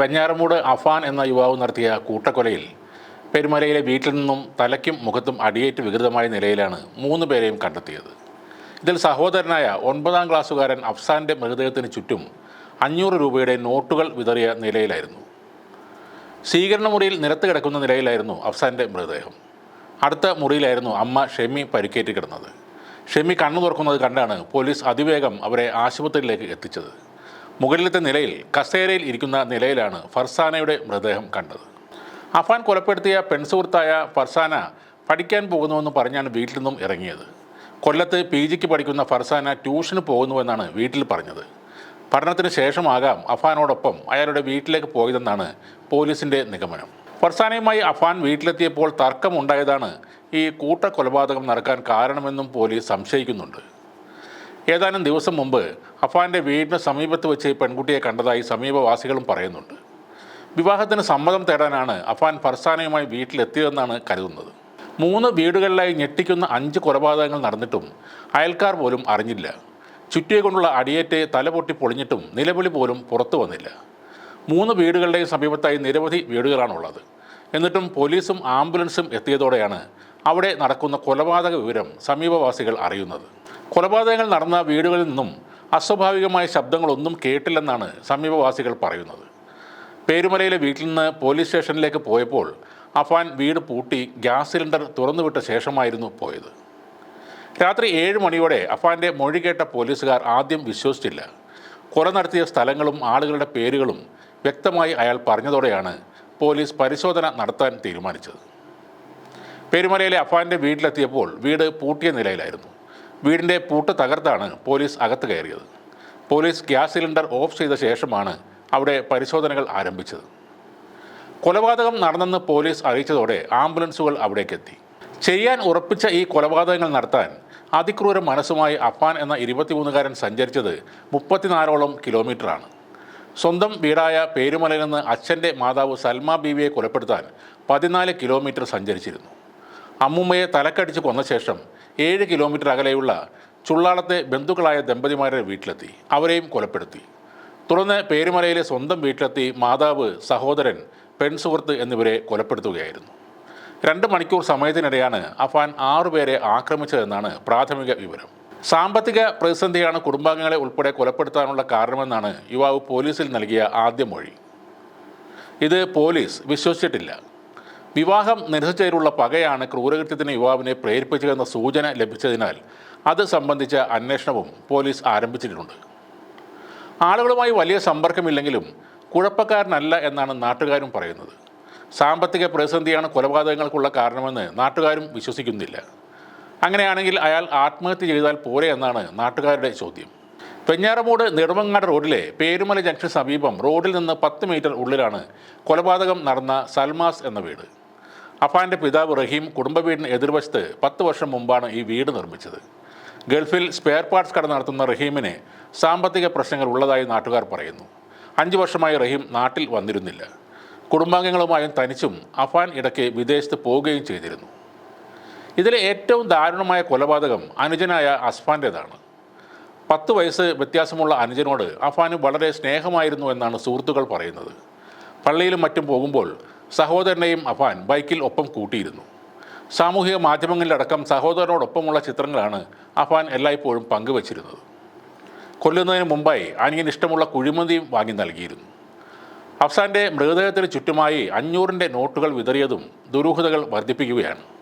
വെഞ്ഞാറമൂട് അഫാൻ എന്ന യുവാവ് നടത്തിയ കൂട്ടക്കൊലയിൽ പെരുമലയിലെ വീട്ടിൽ നിന്നും തലയ്ക്കും മുഖത്തും അടിയേറ്റ് വികൃതമായ നിലയിലാണ് മൂന്ന് പേരെയും കണ്ടെത്തിയത്. ഇതിൽ സഹോദരനായ ഒൻപതാം ക്ലാസ്സുകാരൻ അഫ്സാന്റെ മൃതദേഹത്തിന് ചുറ്റും അഞ്ഞൂറ് രൂപയുടെ നോട്ടുകൾ വിതറിയ നിലയിലായിരുന്നു. സ്വീകരണ മുറിയിൽ നിരത്ത് കിടക്കുന്ന നിലയിലായിരുന്നു അഫ്സാന്റെ മൃതദേഹം. അടുത്ത മുറിയിലായിരുന്നു അമ്മ ഷെമി പരിക്കേറ്റ് കിടന്നത്. ഷെമി കണ്ണു തുറക്കുന്നത് കണ്ടാണ് പോലീസ് അതിവേഗം അവരെ ആശുപത്രിയിലേക്ക് എത്തിച്ചത്. മുകളിലത്തെ നിലയിൽ കസേരയിൽ ഇരിക്കുന്ന നിലയിലാണ് ഫർസാനയുടെ മൃതദേഹം കണ്ടത്. അഫാൻ കൊലപ്പെടുത്തിയ പെൺസുഹൃത്തായ ഫർസാന പഠിക്കാൻ പോകുന്നുവെന്ന് പറഞ്ഞാണ് വീട്ടിൽ നിന്നും ഇറങ്ങിയത്. കൊല്ലത്ത് പി ജിക്ക് പഠിക്കുന്ന ഫർസാന ട്യൂഷന് പോകുന്നുവെന്നാണ് വീട്ടിൽ പറഞ്ഞത്. പഠനത്തിന് ശേഷമാകാം അഫാനോടൊപ്പം അയാളുടെ വീട്ടിലേക്ക് പോയതെന്നാണ് പോലീസിന്റെ നിഗമനം. ഫർസാനയുമായി അഫാൻ വീട്ടിലെത്തിയപ്പോൾ തർക്കമുണ്ടായതാണ് ഈ കൂട്ടക്കൊലപാതകം നടക്കാൻ കാരണമെന്നും പോലീസ് സംശയിക്കുന്നുണ്ട്. ഏതാനും ദിവസം മുമ്പ് അഫാന്റെ വീടിന് സമീപത്ത് വെച്ച് പെൺകുട്ടിയെ കണ്ടതായി സമീപവാസികളും പറയുന്നുണ്ട്. വിവാഹത്തിന് സമ്മതം തേടാനാണ് അഫാൻ ഫർസാനയുമായി വീട്ടിലെത്തിയതെന്നാണ് കരുതുന്നത്. മൂന്ന് വീടുകളിലായി ഞെട്ടിക്കുന്ന അഞ്ച് കൊലപാതകങ്ങൾ നടന്നിട്ടും അയൽക്കാർ പോലും അറിഞ്ഞില്ല. ചുറ്റിയെ കൊണ്ടുള്ള അടിയേറ്റ് തലപൊട്ടി പൊളിഞ്ഞിട്ടും നിലവിളി പോലും പുറത്തു വന്നില്ല. മൂന്ന് വീടുകളുടെയും സമീപത്തായി നിരവധി വീടുകളാണുള്ളത്. എന്നിട്ടും പോലീസും ആംബുലൻസും എത്തിയതോടെയാണ് അവിടെ നടക്കുന്ന കൊലപാതക വിവരം സമീപവാസികൾ അറിയുന്നത്. കൊലപാതകങ്ങൾ നടന്ന വീടുകളിൽ നിന്നും അസ്വാഭാവികമായ ശബ്ദങ്ങളൊന്നും കേട്ടില്ലെന്നാണ് സമീപവാസികൾ പറയുന്നത്. പേരുമലയിലെ വീട്ടിൽ നിന്ന് പോലീസ് സ്റ്റേഷനിലേക്ക് പോയപ്പോൾ അഫാൻ വീട് പൂട്ടി ഗ്യാസ് സിലിണ്ടർ തുറന്നുവിട്ട ശേഷമായിരുന്നു പോയത്. രാത്രി ഏഴ് മണിയോടെ അഫാന്റെ മൊഴി കേട്ട പോലീസുകാർ ആദ്യം വിശ്വസിച്ചില്ല. കൊല നടത്തിയ സ്ഥലങ്ങളും ആളുകളുടെ പേരുകളും വ്യക്തമായി അയാൾ പറഞ്ഞതോടെയാണ് പോലീസ് പരിശോധന നടത്താൻ തീരുമാനിച്ചത്. പെരുമലയിലെ അഫാന്റെ വീട്ടിലെത്തിയപ്പോൾ വീട് പൂട്ടിയ നിലയിലായിരുന്നു. വീടിന്റെ പൂട്ട് തകർത്താണ് പോലീസ് അകത്ത് കയറിയത്. പോലീസ് ഗ്യാസ് സിലിണ്ടർ ഓഫ് ചെയ്ത ശേഷമാണ് അവിടെ പരിശോധനകൾ ആരംഭിച്ചത്. കൊലപാതകം നടന്നെന്ന് പോലീസ് അറിയിച്ചതോടെ ആംബുലൻസുകൾ അവിടേക്കെത്തി. ചെയ്യാൻ ഉറപ്പിച്ച ഈ കൊലപാതകങ്ങൾ നടത്താൻ അതിക്രൂര മനസ്സുമായി അഫാൻ എന്ന ഇരുപത്തിമൂന്നുകാരൻ സഞ്ചരിച്ചത് മുപ്പത്തിനാലോളം കിലോമീറ്ററാണ്. സ്വന്തം വീടായ പേരുമലയിൽ നിന്ന് അച്ഛന്റെ മാതാവ് സൽമ ബീവിയെ കൊലപ്പെടുത്താൻ പതിനാല് കിലോമീറ്റർ സഞ്ചരിച്ചിരുന്നു. അമ്മുമ്മയെ തലക്കടിച്ച് കൊന്ന ശേഷം ഏഴ് കിലോമീറ്റർ അകലെയുള്ള ചുള്ളാളത്തെ ബന്ധുക്കളായ ദമ്പതിമാരുടെ വീട്ടിലെത്തി. അവരെയും കൊലപ്പെടുത്തി. തുടർന്ന് പേരുമലയിലെ സ്വന്തം വീട്ടിലെത്തി മാതാവ് സഹോദരൻ പെൺസുഹൃത്ത് എന്നിവരെ കൊലപ്പെടുത്തുകയായിരുന്നു. രണ്ട് മണിക്കൂർ സമയത്തിനിടെയാണ് അഫാൻ ആറുപേരെ ആക്രമിച്ചതെന്നാണ് പ്രാഥമിക വിവരം. സാമ്പത്തിക പ്രതിസന്ധിയാണ് കുടുംബാംഗങ്ങളെ ഉൾപ്പെടെ കൊലപ്പെടുത്താനുള്ള കാരണമെന്നാണ് യുവാവ് പോലീസിൽ നൽകിയ ആദ്യ മൊഴി. ഇത് പോലീസ് വിശ്വസിച്ചിട്ടില്ല. വിവാഹം നിരസിച്ചതിലുള്ള പകയാണ് ക്രൂരകൃത്യത്തിന് യുവാവിനെ പ്രേരിപ്പിച്ചതെന്ന സൂചന ലഭിച്ചതിനാൽ അത് സംബന്ധിച്ച അന്വേഷണവും പോലീസ് ആരംഭിച്ചിട്ടുണ്ട്. ആളുകളുമായി വലിയ സമ്പർക്കമില്ലെങ്കിലും കുഴപ്പക്കാരനല്ല എന്നാണ് നാട്ടുകാരും പറയുന്നത്. സാമ്പത്തിക പ്രതിസന്ധിയാണ് കൊലപാതകങ്ങൾക്കുള്ള കാരണമെന്ന് നാട്ടുകാരും വിശ്വസിക്കുന്നില്ല. അങ്ങനെയാണെങ്കിൽ അയാൾ ആത്മഹത്യ ചെയ്താൽ പോരെ എന്നാണ് നാട്ടുകാരുടെ ചോദ്യം. പെഞ്ഞാറമൂട് നെടുമങ്ങാട് റോഡിലെ പേരുമല ജംഗ്ഷൻ സമീപം റോഡിൽ നിന്ന് പത്ത് മീറ്റർ ഉള്ളിലാണ് കൊലപാതകം നടന്ന സൽമാസ് എന്ന വീട്. അഫാന്റെ പിതാവ് റഹീം കുടുംബ വീടിന് എതിർവശത്ത് പത്ത് വർഷം മുമ്പാണ് ഈ വീട് നിർമ്മിച്ചത്. ഗൾഫിൽ സ്പെയർ പാർട്സ് കട നടത്തുന്ന റഹീമിന് സാമ്പത്തിക പ്രശ്നങ്ങൾ ഉള്ളതായി നാട്ടുകാർ പറയുന്നു. അഞ്ച് വർഷമായി റഹീം നാട്ടിൽ വന്നിരുന്നില്ല. കുടുംബാംഗങ്ങളുമായും തനിച്ചും അഫാൻ ഇടയ്ക്ക് വിദേശത്ത് പോവുകയും ചെയ്തിരുന്നു. ഇതിലെ ഏറ്റവും ദാരുണമായ കൊലപാതകം അനുജനായ അസ്ഫാന്റേതാണ് പത്ത് വയസ്സ് വ്യത്യാസമുള്ള അനുജനോട് അഫാന് വളരെ സ്നേഹമായിരുന്നു എന്നാണ് സുഹൃത്തുക്കൾ പറയുന്നത്. പള്ളിയിലും മറ്റും പോകുമ്പോൾ സഹോദരനെയും അഫാൻ ബൈക്കിൽ ഒപ്പം കൂട്ടിയിരുന്നു. സാമൂഹിക മാധ്യമങ്ങളിലടക്കം സഹോദരനോടൊപ്പമുള്ള ചിത്രങ്ങളാണ് അഫാൻ എല്ലായ്പ്പോഴും പങ്കുവച്ചിരുന്നത്. കൊല്ലുന്നതിന് മുമ്പായി അനിയൻ ഇഷ്ടമുള്ള കുഴിമന്തിയും വാങ്ങി നൽകിയിരുന്നു. അഫ്സാന്റെ മൃതദേഹത്തിന് ചുറ്റുമായി അഞ്ഞൂറിന്റെ നോട്ടുകൾ വിതറിയതും ദുരൂഹതകൾ വർദ്ധിപ്പിക്കുകയാണ്.